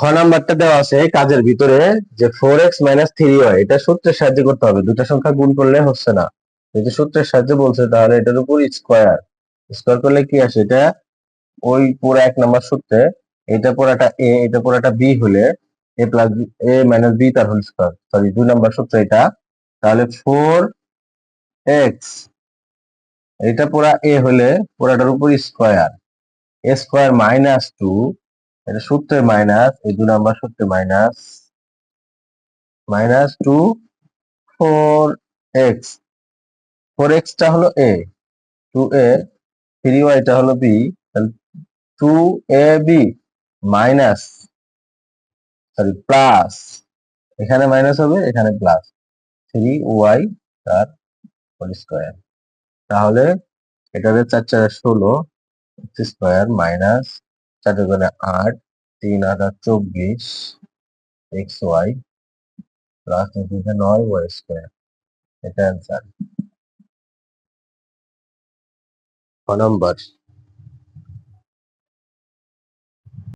খ নাম্বারটা দেওয়া আছে কাজের ভিতরে যে four x minus three y এটা সূত্রের সাহায্যে করতে হবে। দুটো সংখ্যা গুণ করলে হচ্ছে না। যদি সূত্রের সাহায্যে বলছে, তাহলে এটার উপর স্কোয়ার স্কোয়ার করলে কি আসে? এটা ওই পুরো এক নাম্বার সূত্রে, এটা পুরাটা এ এটা পুরাটা বি হলে a plus a minus b তার হোল স্কোয়ার সরি দুই নাম্বার সূত্র এটা। তাহলে ফোর এক্স এটা পুরা এ হলে পুরাটার উপর square a square minus two এটা সূত্রের মাইনাস এই দু নাম্বার সূত্রে minus minus two four x four extra হলো এ টু এ থ্রি ওয়াইটা হলো b two a b minus sorry plus এখানে মাইনাস হবে, এখানে প্লাস থ্রি ওয়াই তার হোল স্কোয়ার তাহলে এটাতে চার চার ষোলো এক্স স্কোয়ার মাইনাস চারটে করে আট তিন আট আট চব্বিশ এক্স ওয়াই প্লাস দুইটা নয় ওয়াই স্কোয়ার এটা অ্যান্সার ক নম্বর